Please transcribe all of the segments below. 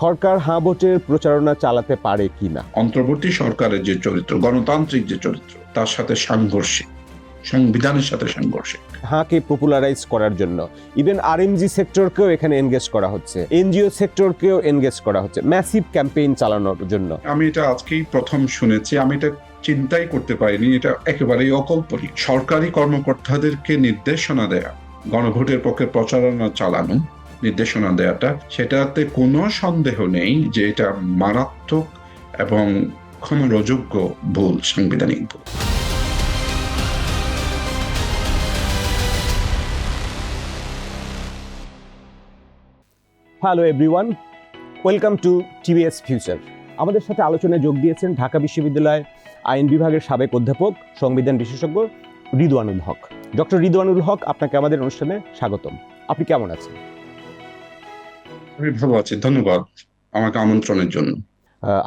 সরকার হাঁ ভোটের প্রচারণা চালাতে পারে কিনা? অন্তর্বর্তী সরকারের যে চরিত্র গণতান্ত্রিক যে চরিত্র তার সাথে সাংঘর্ষিক সংবিধানের সাথে সাংঘর্ষিক। হাঁকে পপুলারাইজ করার জন্য। ইভেন আরএমজি সেক্টরকেও এখানে এনগেজ করা হচ্ছে। এনজিও সেক্টরকেও এনগেজ করা হচ্ছে। ম্যাসিভ ক্যাম্পেইন চালানোর জন্য। আমি এটা আজকেই প্রথম শুনেছি। আমি এটা চিন্তাই করতে পারিনি। এটা একেবারেই অকল্পনীয় সরকারি কর্মকর্তাদেরকে নির্দেশনা দেয়া গণভোটের পক্ষে প্রচারণা চালানো নির্দেশনা দেওয়াটা সেটাতে কোনো সন্দেহ নেই যে এটা মারাত্মক এবং ক্ষমার অযোগ্য ভুল সাংবিধানিক ভুল। Hello everyone welcome to TVS future আমাদের সাথে আলোচনায় যোগ দিয়েছেন ঢাকা বিশ্ববিদ্যালয় আইন বিভাগের সাবেক অধ্যাপক, সংবিধান বিশেষজ্ঞ রিদওয়ানুল হক। ডক্টর রিদওয়ানুল হক, আপনাকে আমাদের অনুষ্ঠানে স্বাগতম। আপনি কেমন আছেন? আমি ভালো আছি ধন্যবাদ আমাকে আমন্ত্রণের জন্য।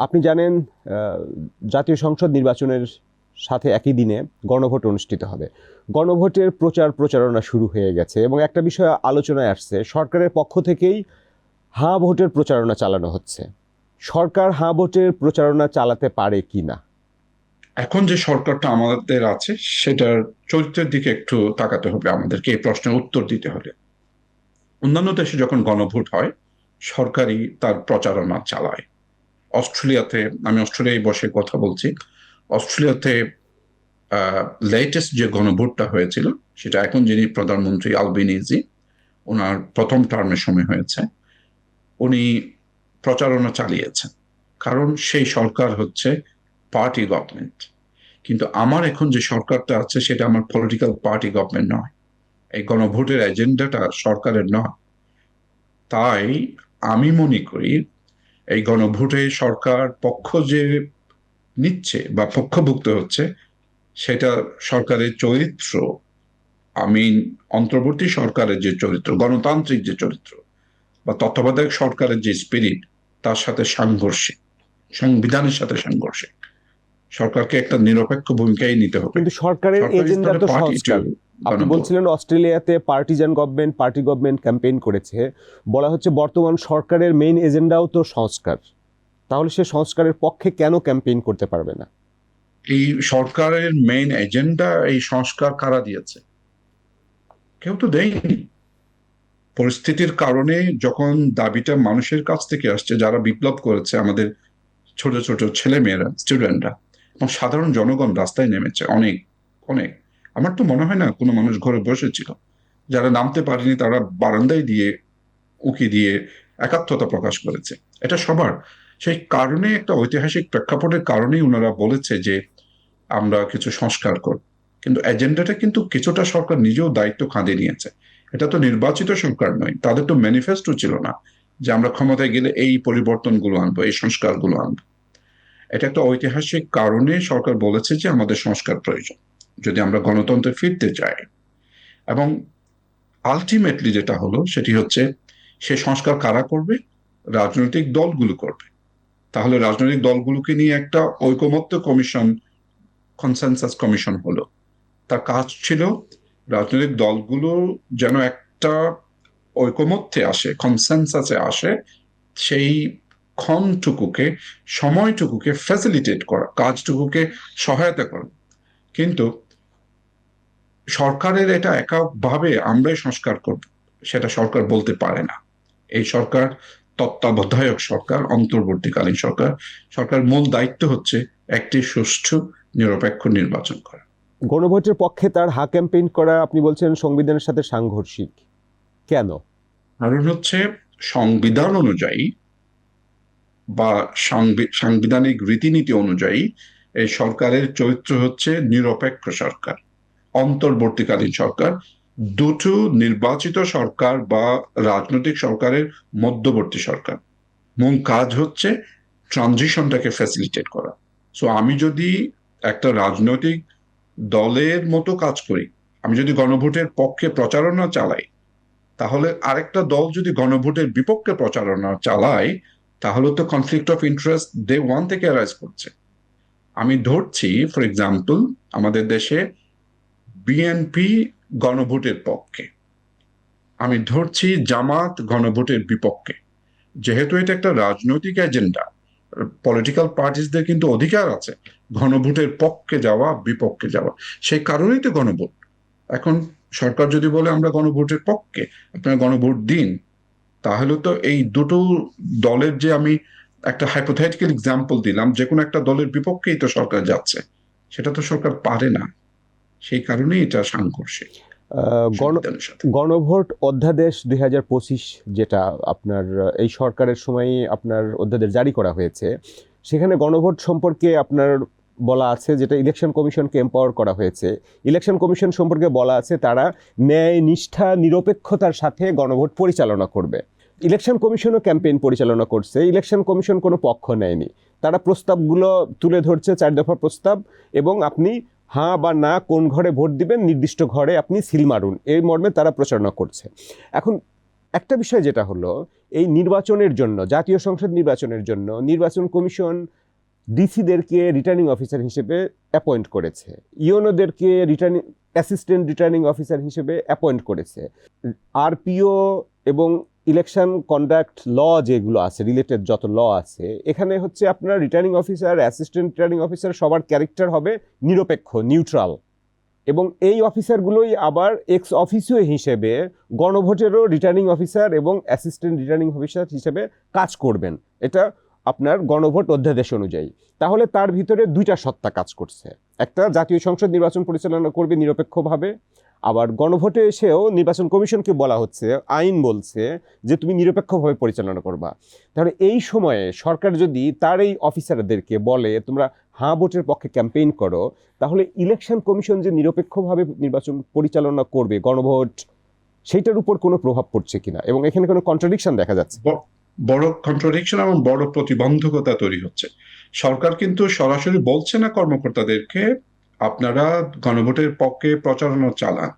আপনি জানেন জাতীয় সংসদ নির্বাচনের সাথে একই দিনে গণভোট অনুষ্ঠিত হবে। গণভোটের প্রচার প্রচারণা শুরু হয়ে গেছে এবং একটা বিষয় আলোচনায় আসছে সরকারের পক্ষ থেকেই হাঁ ভোটের প্রচারণা চালানো হচ্ছে। সরকার হাঁ ভোটের প্রচারণা চালাতে পারে কি না? এখন যে সরকারটা আমাদের আছে সেটার চরিত্রের দিকে একটু তাকাতে হবে আমাদেরকে এই প্রশ্নের উত্তর দিতে হলে অন্যান্য দেশে যখন গণভোট হয় সরকারই তার প্রচারণা চালায়। অস্ট্রেলিয়াতে, আমি অস্ট্রেলিয়ায় বসে কথা বলছি, অস্ট্রেলিয়াতে লেটেস্ট যে গণভোটটা হয়েছিল, সেটা এখন যিনি প্রধানমন্ত্রী আলবিনিজি ওনার প্রথম টার্মের সময় হয়েছে, উনি প্রচারণা চালিয়েছেন। কারণ সেই সরকার হচ্ছে পার্টি গভর্নমেন্ট কিন্তু আমার এখন যে সরকারটা আছে, সেটা আমার পলিটিক্যাল পার্টি গভর্নমেন্ট নয়। এই গণভোটের এজেন্ডাটা সরকারের নয়। তাই আমি মনে করি এই গণভোটে সরকার পক্ষ যে নিচ্ছে বা পক্ষভুক্ত হচ্ছে সেটা সরকারের চরিত্র আমি অন্তর্বর্তী সরকারের যে চরিত্র গণতান্ত্রিক যে চরিত্র বা তত্ত্বাবধায়ক সরকারের যে স্পিরিট তার সাথে সাংঘর্ষিক সংবিধানের সাথে সাংঘর্ষিক। সরকারকে একটা নিরপেক্ষ ভূমিকাই নিতে হবে। কিন্তু সরকারের এজেন্ডা তো সংস্কার। আপনি। বলছিলেন অস্ট্রেলিয়াতে partisan government party government campaign করেছে। বলা হচ্ছে বর্তমান সরকারের মেইন এজেন্ডাও তো সংস্কার। তাহলে সে সংস্কারের পক্ষে কেন ক্যাম্পেইন করতে পারবে না? এই সরকারের মেইন এজেন্ডা এই সংস্কার কারা দিয়েছে? কেউ তো দেয়নি। পরিস্থিতির কারণে যখন দাবিটা মানুষের কাছ থেকে আসছে যারা বিপ্লব করেছে আমাদের ছোট ছোট ছেলে মেয়েরা স্টুডেন্টরা এবং সাধারণ জনগণ রাস্তায় নেমেছে অনেক অনেক। আমার তো মনে হয় না কোনো মানুষ ঘরে বসেছিল যারা নামতে পারেনি তারা বারান্দায় দিয়ে, উকি দিয়ে একাত্মতা প্রকাশ করেছে। এটা সবার। সেই কারণে একটা ঐতিহাসিক প্রেক্ষাপটের কারণেই ওনারা বলেছে যে আমরা কিছু সংস্কার করব। কিন্তু এজেন্ডাটা কিন্তু কিছুটা সরকার নিজেও দায়িত্ব কাঁধে নিয়েছে। এটা তো নির্বাচিত সরকার নয়, তাদের তো ম্যানিফেস্টো ছিল না যে আমরা ক্ষমতায় গেলে এই পরিবর্তনগুলো আনব, এই সংস্কারগুলো আনব। এটা একটা ঐতিহাসিক কারণে সরকার বলেছে যে আমাদের সংস্কার প্রয়োজন। যদি আমরা গণতন্ত্রে ফিরতে চাই। এবং আলটিমেটলি যেটা হলো, সেটি হচ্ছে সে সংস্কার কারা করবে? রাজনৈতিক দলগুলো করবে। তাহলে রাজনৈতিক দলগুলোকে নিয়ে একটা ঐকমত্য কমিশন কনসেনসাস কমিশন হলো। তার কাজ ছিল রাজনৈতিক দলগুলো যেন একটা ঐকমত্যে আসে কনসেনসাসে আসে, সেই ক্ষণটুকুকে, সময়টুকুকে ফ্যাসিলিটেট করা, কাজটুকুকে সহায়তা করা। কিন্তু সরকারের এটা এককভাবে আমরাই সংস্কার করব সেটা সরকার বলতে পারে না। এই সরকার তত্ত্বাবধায়ক সরকার অন্তর্বর্তীকালীন সরকার সরকার মূল দায়িত্ব হচ্ছে একটি সুষ্ঠু নিরপেক্ষ নির্বাচন করা। গণভোটের পক্ষে তার হা ক্যাম্পেইন করা আপনি বলছেন সংবিধানের সাথে সাংঘর্ষিক। কেন? কারণ হচ্ছে সংবিধান অনুযায়ী বা সাংবিধানিক রীতিনীতি অনুযায়ী এই সরকারের চরিত্র হচ্ছে নিরপেক্ষ সরকার। অন্তর্বর্তীকালীন সরকার, দুটো নির্বাচিত সরকার বা রাজনৈতিক সরকারের মধ্যবর্তী সরকার। মূল কাজ হচ্ছে ট্রানজিশনটাকে ফ্যাসিলিটেট করা। সো আমি যদি একটা রাজনৈতিক দলের মতো কাজ করি, আমি যদি গণভোটের পক্ষে প্রচারণা চালাই, তাহলে আরেকটা দল যদি গণভোটের বিপক্ষে প্রচারণা চালায়, তাহলে তো conflict of interest day one থেকে অ্যারাইজ করছে। আমি ধরছি ফর এক্সাম্পল আমাদের দেশে বিএনপি গণভোটের পক্ষে। আমি ধরছি জামাত গণভোটের বিপক্ষে। যেহেতু এটা একটা রাজনৈতিক এজেন্ডা পলিটিক্যাল পার্টিসদের কিন্তু অধিকার আছে গণভোটের পক্ষে যাওয়া, বিপক্ষে যাওয়া। সেই কারণেই তো গণভোট। এখন সরকার যদি বলে আমরা গণভোটের পক্ষে, আপনারা গণভোট দিন, তাহলে তো এই দুটো দলের যে আমি একটা হাইপোথেটিক্যাল এক্সাম্পল দিলাম, যে কোনো একটা দলের বিপক্ষেই তো সরকার যাচ্ছে। সেটা তো সরকার পারে না। সেই কারণেই এটা সাংঘর্ষিক গণ গণভোট অধ্যাদেশ দুই হাজার পঁচিশ যেটা আপনার এই সরকারের সময় আপনার অধ্যাদেশ জারি করা হয়েছে সেখানে গণভোট সম্পর্কে আপনার বলা আছে যেটা ইলেকশন কমিশনকে এম্পাওয়ার করা হয়েছে। ইলেকশন কমিশন সম্পর্কে বলা আছে তারা ন্যায় নিষ্ঠা নিরপেক্ষতার সাথে গণভোট পরিচালনা করবে। ইলেকশন কমিশনও ক্যাম্পেইন পরিচালনা করছে ইলেকশন কমিশন কোনো পক্ষ নেয়নি। তারা প্রস্তাবগুলো তুলে ধরছে চার দফা প্রস্তাব এবং আপনি হ্যাঁ বা না কোন ঘরে ভোট দিবেন, নির্দিষ্ট ঘরে আপনি সিল মারুন। এই মর্মে তারা প্রচারণা করছে। এখন একটা বিষয় যেটা হলো, এই নির্বাচনের জন্য, জাতীয় সংসদ নির্বাচনের জন্য নির্বাচন কমিশন ডিসিদেরকে রিটার্নিং অফিসার হিসেবে অ্যাপয়েন্ট করেছে। ইওনোদেরকে রিটার্নিং, অ্যাসিস্ট্যান্ট রিটার্নিং অফিসার হিসেবে অ্যাপয়েন্ট করেছে। আরপিও এবং ইলেকশন কন্ডাক্ট ল যেগুলো আছে রিলেটেড যত ল আছে, এখানে হচ্ছে আপনার returning officer assistant returning officer সবার ক্যারেক্টার হবে নিরপেক্ষ নিউট্রাল এবং এই অফিসারগুলোই আবার এক্স অফিসিও হিসেবে গণভোটেরও রিটার্নিং অফিসার এবং অ্যাসিস্ট্যান্ট রিটার্নিং অফিসার হিসেবে কাজ করবেন। এটা আপনার গণভোট অধ্যাদেশ অনুযায়ী। তাহলে তার ভিতরে দুইটা সত্তা কাজ করছে। একটা জাতীয় সংসদ নির্বাচন পরিচালনা করবে নিরপেক্ষভাবে আবার গণভোটে এসেও নির্বাচন কমিশনকে বলা হচ্ছে, আইন বলছে যে তুমি নিরপেক্ষভাবে পরিচালনা করবা। তাহলে এই সময়ে সরকার যদি তার এই অফিসারদেরকে বলে, তোমরা হাঁ ভোটের পক্ষে ক্যাম্পেইন করো, তাহলে ইলেকশন কমিশন যে নিরপেক্ষভাবে নির্বাচন পরিচালনা করবে, গণভোট, সেইটার উপর কোনো প্রভাব পড়ছে কিনা? এবং এখানে কোনো কন্ট্রাডিকশন দেখা যাচ্ছে? বড় কন্ট্রাডিকশন এবং বড় প্রতিবন্ধকতা তৈরি হচ্ছে। সরকার কিন্তু সরাসরি বলছে না কর্মকর্তাদেরকে আপনারা গণভোটের পক্ষে প্রচারণা চালান।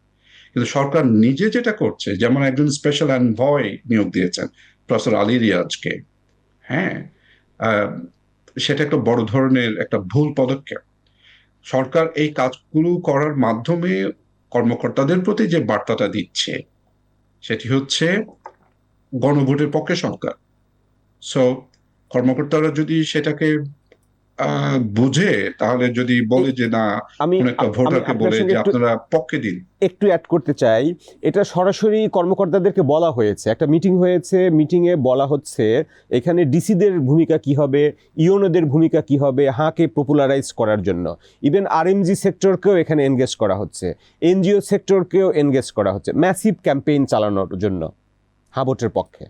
কিন্তু সরকার নিজে যেটা করছে, যেমন একজন স্পেশাল অ্যানভয় নিয়োগ দিয়েছেন প্রফেসর আলী রিয়াজকে। হ্যাঁ সেটা একটা বড় ধরনের একটা ভুল পদক্ষেপ। সরকার এই কাজগুলো করার মাধ্যমে কর্মকর্তাদের প্রতি যে বার্তাটা দিচ্ছে, সেটি হচ্ছে গণভোটের পক্ষে সরকার। সো কর্মকর্তারা যদি সেটাকে বুঝে তাহলে যদি বলে যে না আমি একটা ভোটারকে বলে যে আপনারা পক্ষে দিন। একটু অ্যাড করতে চাই। এটা সরাসরি কর্মকর্তাদেরকে বলা হয়েছে। একটা মিটিং হয়েছে মিটিংয়ে বলা হচ্ছে এখানে ডিসিদের ভূমিকা কি হবে ইওনোদের ভূমিকা কি হবে হাঁকে পপুলারাইজ করার জন্য। ইভেন আরএমজি সেক্টরকেও এখানে এনগেজ করা হচ্ছে। এনজিও সেক্টরকেও এনগেজ করা হচ্ছে। ম্যাসিভ ক্যাম্পেইন চালানোর জন্য। হাবটের পক্ষে।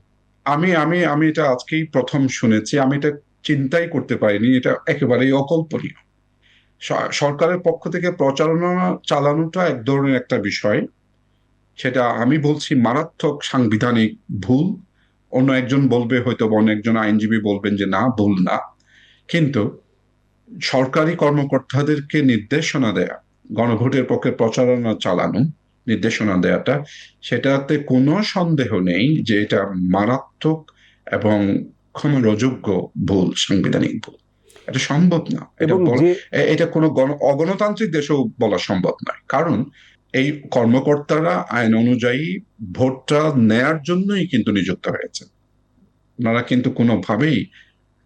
আমি আমি আমি এটা আজকেই প্রথম শুনেছি। আমি এটা চিন্তাই করতে পারিনি, এটা একেবারেই অকল্পনীয়। সরকারের পক্ষ থেকে প্রচারণা চালানোটা এক ধরনের একটা বিষয়। সেটা আমি বলছি মারাত্মক সাংবিধানিক ভুল। অন্য একজন বলবে, হয়তো অন্য একজন আইনজীবী বলবেন যে না, ভুল না। কিন্তু সরকারি কর্মকর্তাদেরকে নির্দেশনা দেয়া, গণভোটের পক্ষে প্রচারণা চালানো নির্দেশনা দেয়াটা, সেটাতে কোনো সন্দেহ নেই যে এটা মারাত্মক এবং ক্ষমরযোগ্য ভুল সাংবিধানিক ভুল। এটা সম্ভব না। এটা এটা কোনো অগণতান্ত্রিক দেশেও বলা সম্ভব নয় কারণ এই কর্মকর্তারা আইন অনুযায়ী ভোটটা নেয়ার জন্যই কিন্তু নিযুক্ত হয়েছে। ওনারা কিন্তু কোনোভাবেই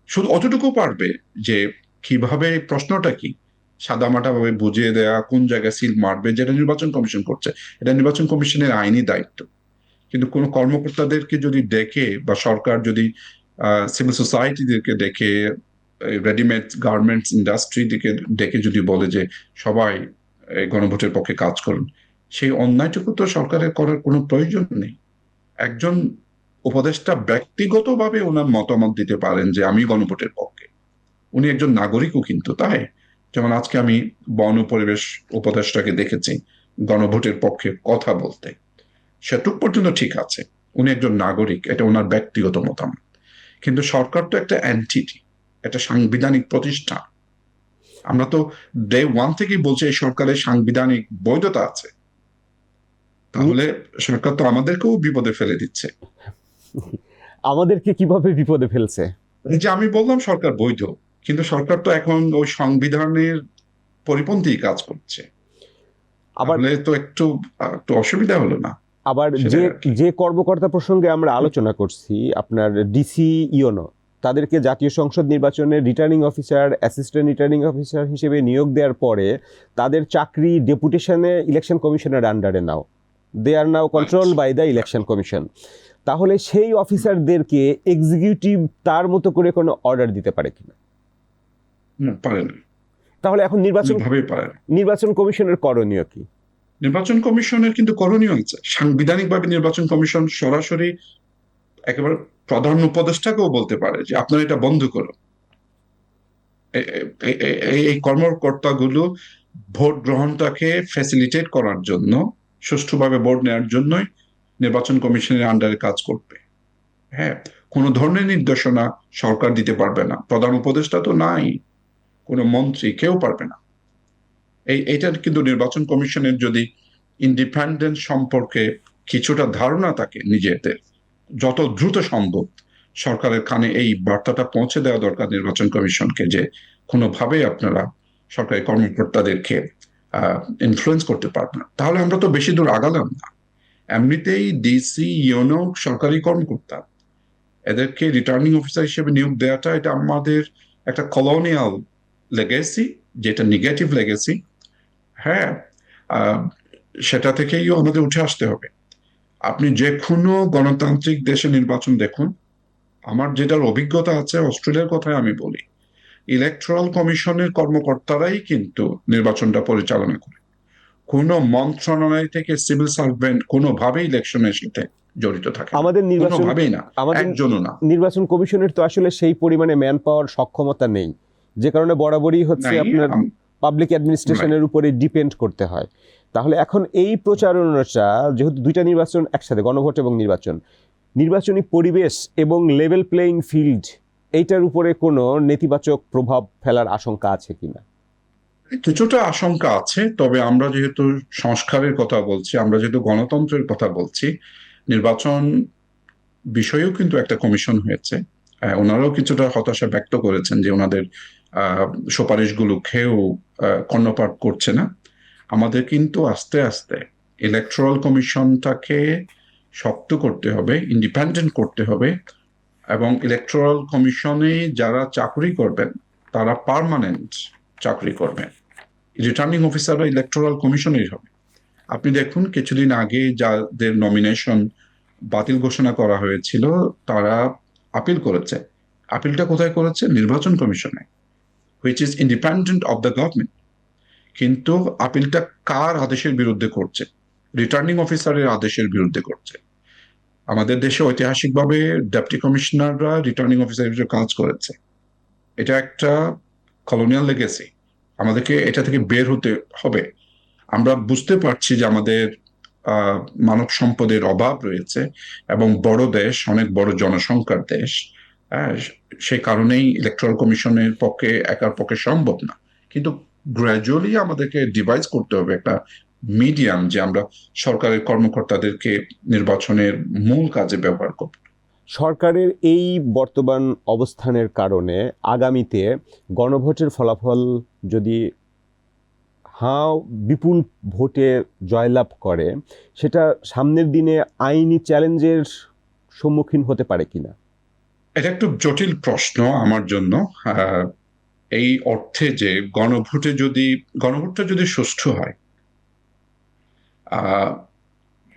শুধু অতটুকু পারবে যে কীভাবে প্রশ্নটা কি? সাদামাটা ভাবে বুঝিয়ে দেয়া কোন জায়গায় সিল মারবে যেটা নির্বাচন কমিশন করছে এটা নির্বাচন কমিশনের আইনি দায়িত্ব। কিন্তু কোনো কর্মকর্তাদেরকে যদি ডেকে বা সরকার যদি সিভিল সোসাইটিদেরকে ডেকে রেডিমেড গার্মেন্টস ইন্ডাস্ট্রি দিকে ডেকে যদি বলে যে সবাই গণভোটের পক্ষে কাজ করুন, সেই অন্যায়টুকু তো সরকারের করার কোনো প্রয়োজন নেই। একজন উপদেষ্টা ব্যক্তিগতভাবে ওনার মতামত দিতে পারেন যে আমি গণভোটের পক্ষে। উনি একজন নাগরিকও কিন্তু, তাই? যেমন আজকে আমি বন পরিবেশ উপদেষ্টাকে দেখেছি, গণভোটের পক্ষে কথা বলতে। সেটুক পর্যন্ত ঠিক আছে। উনি একজন নাগরিক, এটা ওনার ব্যক্তিগত মতামত। কিন্তু সরকার তো একটা অ্যান্টিটি একটা সাংবিধানিক প্রতিষ্ঠান। আমরা তো ডে ওয়ান থেকেই বলছি এই সরকারের সাংবিধানিক বৈধতা আছে। তাহলে সরকার তো আমাদেরকেও বিপদে ফেলে দিচ্ছে। আমাদেরকে কীভাবে বিপদে ফেলছে? এই যে আমি বললাম সরকার বৈধ কিন্তু সরকার তো এখন ওই সংবিধানের পরিপন্থী কাজ করছে। আবার তো একটু একটু অসুবিধা হলো না। আবার যে যে কর্মকর্তা প্রসঙ্গে আমরা আলোচনা করছি আপনার ডিসি ইওনো তাদেরকে জাতীয় সংসদ নির্বাচনে returning officer assistant returning officer হিসেবে নিয়োগ দেওয়ার পরে তাদের চাকরি ডেপুটেশনে ইলেকশন কমিশনের আন্ডারে নাও। They are now control by the election commission তাহলে সেই অফিসারদেরকে এক্সিকিউটিভ তার মতো করে কোনো অর্ডার দিতে পারে কিনা না, পারে না তাহলে এখন নির্বাচন নির্বাচন কমিশনের করণীয় কি? নির্বাচন কমিশনের কিন্তু করণীয় আছে সাংবিধানিকভাবে নির্বাচন কমিশন সরাসরি একেবারে প্রধান উপদেষ্টাকেও বলতে পারে যে, আপনারা এটা বন্ধ এই- এই কর্মকর্তাগুলো ভোট গ্রহণটাকে ফ্যাসিলিটেট করার জন্য, সুষ্ঠুভাবে ভোট নেওয়ার জন্যই নির্বাচন কমিশনের আন্ডারে কাজ করবে। হ্যাঁ কোনো ধরনের নির্দেশনা সরকার দিতে পারবে না। প্রধান উপদেষ্টা তো নাই, কোনো মন্ত্রী কেউ পারবে না। এই এটার কিন্তু নির্বাচন কমিশনের যদি ইন্ডিপেন্ডেন্স সম্পর্কে কিছুটা ধারণা থাকে নিজেদের, যত দ্রুত সম্ভব সরকারের কানে এই বার্তাটা পৌঁছে দেওয়া দরকার নির্বাচন কমিশনকে যে কোনোভাবেই আপনারা সরকারি কর্মকর্তাদেরকে ইনফ্লুয়েন্স করতে পারবেন না। তাহলে আমরা তো বেশি দূর আগালাম না। এমনিতেই ডিসি ইউনো, সরকারি কর্মকর্তা, এদেরকে রিটার্নিং অফিসার হিসেবে নিয়োগ দেওয়াটা এটা আমাদের একটা কলোনিয়াল লেগেসি যেটা নেগেটিভ লেগেসি হ্যাঁ সেটা থেকেই আমাদের উঠে আসতে হবে। আপনি যে কোনো গণতান্ত্রিক দেশে নির্বাচন দেখুন। আমার যেটার অভিজ্ঞতা আছে অস্ট্রেলিয়ার কথাই আমি বলি। ইলেকট্রাল কমিশনের কর্মকর্তারাই কিন্তু নির্বাচনটা পরিচালনা করে। কোনো মন্ত্রণালয় থেকে সিভিল সার্ভেন্ট কোনোভাবেই ইলেকশনের সাথে জড়িত থাকে আমাদের নির্বাচন কোনোভাবেই না আমাদের একজনও না। নির্বাচন কমিশনের তো আসলে সেই পরিমাণে ম্যান পাওয়ার সক্ষমতা নেই। যে কারণে বরাবরই হচ্ছে আপনার পাবলিক অ্যাডমিনিস্ট্রেশনের উপরে ডিপেন্ড করতে হয়। তাহলে এখন এই প্রচারণাটা যেহেতু দুইটা নির্বাচন একসাথে গণভোট এবং নির্বাচন নির্বাচনী পরিবেশ এবং লেভেল প্লেইং ফিল্ড এইটার উপরে কোনো নেতিবাচক প্রভাব ফেলার আশঙ্কা আছে কিনা? কিছুটা আশঙ্কা আছে তবে আমরা যেহেতু সংস্কারের কথা বলছি আমরা যেহেতু গণতন্ত্রের কথা বলছি নির্বাচন বিষয়েও কিন্তু একটা কমিশন হয়েছে। ওনারাও কিছুটা হতাশা ব্যক্ত করেছেন যে ওনাদের সুপারিশগুলো খেয়েও কর্ণপাত করছে না। আমাদের কিন্তু আস্তে আস্তে ইলেকট্রাল কমিশনটাকে শক্ত করতে হবে ইন্ডিপেন্ডেন্ট করতে হবে এবং ইলেকট্রাল কমিশনে যারা চাকরি করবেন, তারা পার্মানেন্ট চাকরি করবেন। রিটার্নিং অফিসাররা ইলেকট্রাল কমিশনের হবে। আপনি দেখুন, কিছুদিন আগে যাদের নমিনেশন বাতিল ঘোষণা করা হয়েছিল, তারা আপিল করেছে। আপিলটা কোথায় করেছে? নির্বাচন কমিশনে which is independent of the government কিন্তু আপিলটা কার আদেশের বিরুদ্ধে করছে? রিটার্নিং অফিসারের আদেশের বিরুদ্ধে করছে। আমাদের দেশে ঐতিহাসিকভাবে ডেপুটি কমিশনাররা রিটার্নিং অফিসার হিসেবে কাজ করেছে। এটা একটা কলোনিয়াল লেগেসি আমাদেরকে এটা থেকে বের হতে হবে। আমরা বুঝতে পারছি যে আমাদের মানব সম্পদের অভাব রয়েছে এবং বড় দেশ, অনেক বড় জনসংখ্যার দেশ হ্যাঁ, সেই কারণেই ইলেকট্রাল কমিশনের পক্ষে একার পক্ষে সম্ভব না। কিন্তু গ্র্যাজুয়ালি আমাদেরকে ডিভাইস করতে হবে একটা মিডিয়াম যে আমরা সরকারের কর্মকর্তাদেরকে নির্বাচনের মূল কাজে ব্যবহার করব। সরকারের এই বর্তমান অবস্থানের কারণে আগামীতে গণভোটের ফলাফল যদি হাঁ বিপুল ভোটে জয়লাভ করে সেটা সামনের দিনে আইনি চ্যালেঞ্জের সম্মুখীন হতে পারে কিনা? এটা একটু জটিল প্রশ্ন আমার জন্য। এই অর্থে যে গণভোটে যদি, গণভোটটা যদি সুষ্ঠু হয়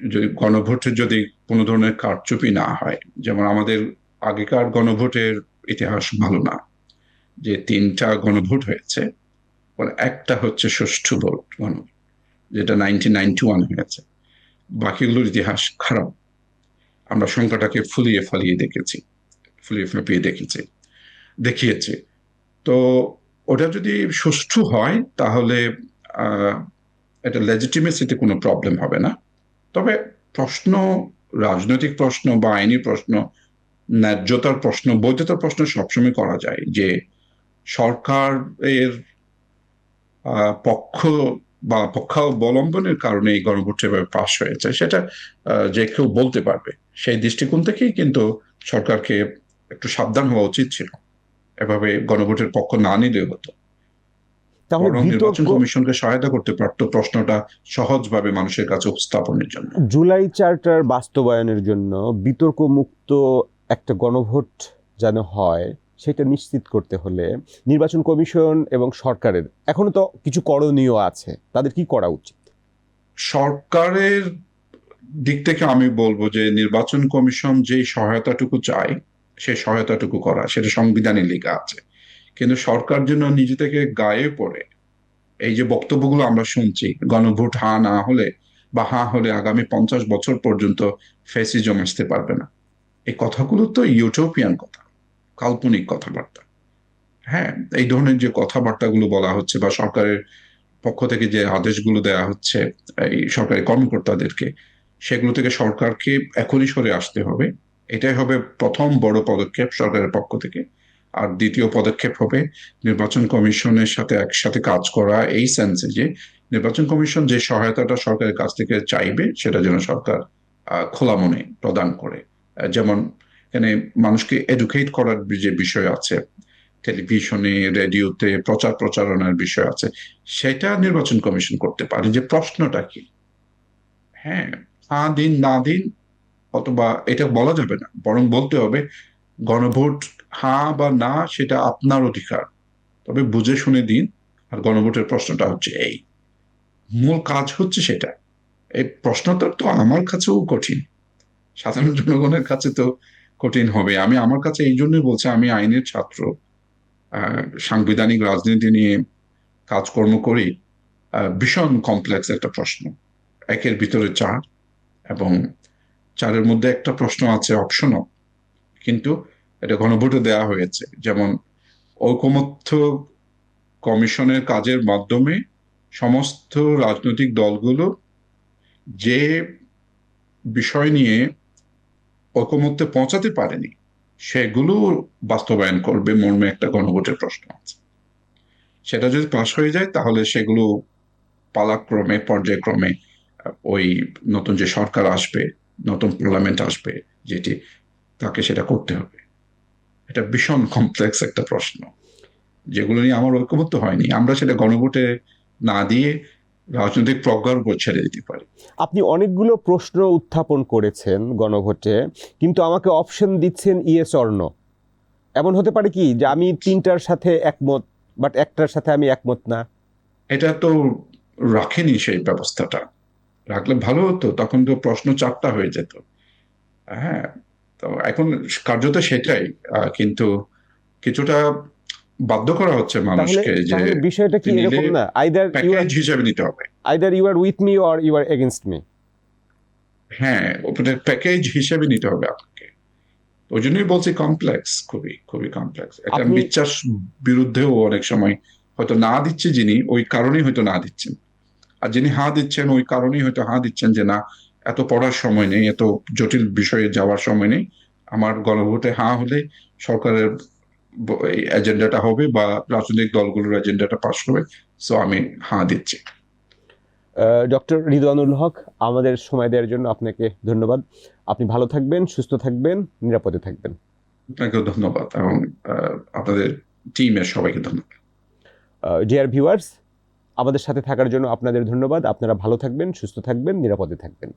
যদি গণভোটে যদি কোনো ধরনের কারচুপি না হয়, যেমন আমাদের আগেকার গণভোটের ইতিহাস ভালো না, যে তিনটা গণভোট হয়েছে একটা হচ্ছে সুষ্ঠু ভোট গণভোট, যেটা নাইনটিন নাইনটি ওয়ান হয়েছে। বাকিগুলোর ইতিহাস খারাপ। আমরা সংখ্যাটাকে ফুলিয়ে ফালিয়ে দেখেছি। ফুলিয়ে ফাঁপিয়ে দেখেছি দেখিয়েছে তো ওটা যদি সুষ্ঠু হয়, তাহলে এটা লেজিটিমেসিতে কোনো প্রবলেম হবে না। তবে প্রশ্ন, রাজনৈতিক প্রশ্ন বা আইনি প্রশ্ন, ন্যায্যতার প্রশ্ন, বৈধতার প্রশ্ন সবসময় করা যায় যে সরকারের পক্ষ বা পক্ষাবলম্বনের কারণে এই গণভোট যেভাবে পাশ হয়েছে, সেটা যে কেউ বলতে পারবে। সেই দৃষ্টিকোণ থেকেই কিন্তু সরকারকে একটু সাবধান হওয়া উচিত ছিল। এভাবে গণভোটের পক্ষ না নিলে হতো। তাহলে নির্বাচন কমিশনকে সহায়তা করতে পারতো প্রশ্নটা সহজভাবে মানুষের কাছে উপস্থাপনের জন্য। জুলাই চার্টার বাস্তবায়নের জন্য বিতর্ক মুক্ত একটা গণভোট যেন হয় সেটা নিশ্চিত করতে হলে নির্বাচন কমিশন এবং সরকারের এখনও তো কিছু করণীয় আছে তাদের কি করা উচিত? সরকারের দিক থেকে আমি বলব যে নির্বাচন কমিশন যেই সহায়তাটুকু চায় সেই সহায়তাটুকু করা, সেটা সংবিধানে লেখা আছে। কিন্তু সরকার জন্য নিজে থেকে গায়ে পড়ে, এই যে বক্তব্যগুলো আমরা শুনছি, গণভোট হা না হলে বা হা হলে আগামী পঞ্চাশ বছর পর্যন্ত ফেসিজম আসতে পারবে না। এই কথাগুলো তো ইউটোপিয়ান কথা, কাল্পনিক কথাবার্তা। হ্যাঁ এই ধরনের যে কথাবার্তাগুলো বলা হচ্ছে বা সরকারের পক্ষ থেকে যে আদেশগুলো দেওয়া হচ্ছে, এই সরকারি কর্মকর্তাদেরকে, সেগুলো থেকে সরকারকে এখনই সরে আসতে হবে। এটাই হবে প্রথম বড় পদক্ষেপ সরকারের পক্ষ থেকে। আর দ্বিতীয় পদক্ষেপ হবে নির্বাচন কমিশনের সাথে একসাথে কাজ করা এই সেন্সে যে নির্বাচন কমিশন যে সহায়তাটা সরকারের কাছ থেকে চাইবে সেটা যেন সরকার খোলা মনে প্রদান করে। যেমন এখানে মানুষকে এডুকেট করার যে বিষয় আছে টেলিভিশনে রেডিওতে প্রচার প্রচারণার বিষয় আছে, সেটা নির্বাচন কমিশন করতে পারে। যে প্রশ্নটা কি? হ্যাঁ হ্যাঁ দিন না দিন অথবা এটা বলা যাবে না, বরং বলতে হবে গণভোট হ্যাঁ বা না সেটা আপনার অধিকার। তবে বুঝে শুনে দিন আর গণভোটের প্রশ্নটা হচ্ছে এই। মূল কাজ হচ্ছে সেটা। এই প্রশ্নটা তো আমার কাছেও কঠিন। সাধারণ জনগণের কাছে তো কঠিন হবে। আমি আমার কাছে এই জন্যই বলছি, আমি আইনের ছাত্র সাংবিধানিক রাজনীতি নিয়ে কাজকর্ম করি ভীষণ কমপ্লেক্স একটা প্রশ্ন। একের ভিতরে চার এবং চারের মধ্যে একটা প্রশ্ন আছে অপশনাল কিন্তু এটা গণভোটে দেওয়া হয়েছে। যেমন, ঐকমত্য কমিশনের কাজের মাধ্যমে সমস্ত রাজনৈতিক দলগুলো যে বিষয় নিয়ে ঐকমত্যে পৌঁছাতে পারেনি, সেগুলো বাস্তবায়ন করবে মর্মে একটা গণভোটের প্রশ্ন আছে। সেটা যদি পাশ হয়ে যায়, তাহলে সেগুলো পালাক্রমে, পর্যায়ক্রমে ওই নতুন যে সরকার আসবে নতুন পার্লামেন্ট আসবে যেটি তাকে সেটা করতে হবে। এটা ভীষণ কমপ্লেক্স একটা প্রশ্ন। যেগুলো নিয়ে আমার ঐকমত্য হয়নি। আমরা সেটা গণভোটে না দিয়ে রাজনৈতিক প্রজ্ঞার উপর ছেড়ে দিতে পারি। আপনি অনেকগুলো প্রশ্ন উত্থাপন করেছেন গণভোটে কিন্তু আমাকে অপশন দিচ্ছেন ইয়েস অর্ণ। এমন হতে পারে কি যে আমি তিনটার সাথে একমত বাট একটার সাথে আমি একমত না? এটা তো রাখেনি সেই ব্যবস্থাটা। রাখলে ভালো হতো তখন তো প্রশ্ন চারটা হয়ে যেত। হ্যাঁ তো এখন কার্যত সেটাই কিন্তু কিছুটা বাধ্য করা হচ্ছে মানুষকে যে বিষয়টা কি এরকম না আইদার ইউ আর প্যাকেজ হিসেবে নিতে হবে। Either you are with me or you are against me হ্যাঁ ওটা প্যাকেজ হিসেবে নিতে হবে আপনাকে। ওই জন্যই বলছি কমপ্লেক্স খুবই খুবই কমপ্লেক্স আপনি- বিশ্বাস বিরুদ্ধেও অনেক সময় হয়তো না দিচ্ছে যিনি ওই কারণেই হয়তো না দিচ্ছেন। আর যিনি হা দিচ্ছেন ওই কারণেই হয়তো হা দিচ্ছেন যে না এত পড়ার সময় নেই এত জটিল বিষয়ে যাওয়ার সময় নেই। আমার গণভোটে হা হলে সরকারের এজেন্ডাটা হবে বা রাজনৈতিক দলগুলোর এজেন্ডাটা পাশ হবে। সো আমি হা দিচ্ছি। ডক্টর রিদওয়ানুল হক আমাদের সময় দেওয়ার জন্য আপনাকে ধন্যবাদ। আপনি ভালো থাকবেন সুস্থ থাকবেন নিরাপদে থাকবেন। আপনাকেও ধন্যবাদ এবং আপনাদের টিমের সবাইকে ধন্যবাদ। ডিয়ার ভিউয়ার্স আমাদের সাথে থাকার জন্য আপনাদের ধন্যবাদ। আপনারা ভালো থাকবেন সুস্থ থাকবেন নিরাপদে থাকবেন।